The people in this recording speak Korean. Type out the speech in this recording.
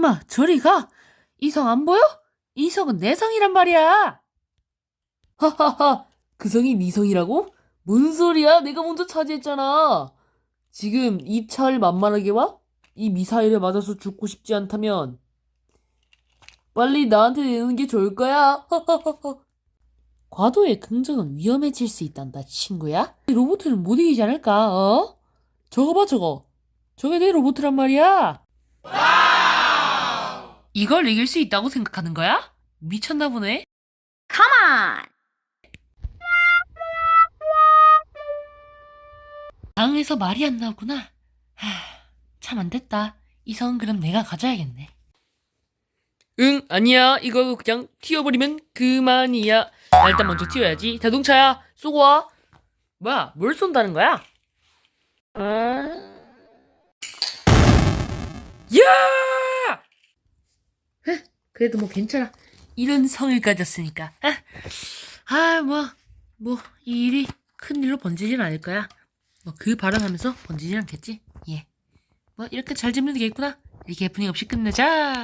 인마, 저리 가! 이성 안 보여? 이성은 내 성이란 말이야! 하하하, 그 성이 네 성이라고? 뭔 소리야? 내가 먼저 차지했잖아! 지금 이 차를 만만하게 와? 이 미사일에 맞아서 죽고 싶지 않다면, 빨리 나한테 내는 게 좋을 거야! 과도의 긍정은 위험해질 수 있단다, 친구야. 이 로봇은 못 이기지 않을까, 어? 저거 봐, 저거. 저게 내 로봇이란 말이야. 이걸 이길 수 있다고 생각하는 거야? 미쳤나 보네. Come on! 방에서 말이 안 나오구나. 하, 참안 됐다. 이 성은 그럼 내가 가져야겠네. 응, 아니야. 이거 그냥 튀어버리면 그만이야. 나 일단 먼저 튀어야지. 자동차야, 쏘고 와. 뭐야, 뭘 쏜다는 거야? 어? 야! 헤, 그래도 뭐 괜찮아. 이런 성을 가졌으니까. 아, 아 뭐, 뭐, 이 일이 큰 일로 번지진 않을 거야. 뭐 그 발언하면서 번지진 않겠지? 예. 뭐 이렇게 잘게 있구나. 이렇게 해프닝 없이 끝내자.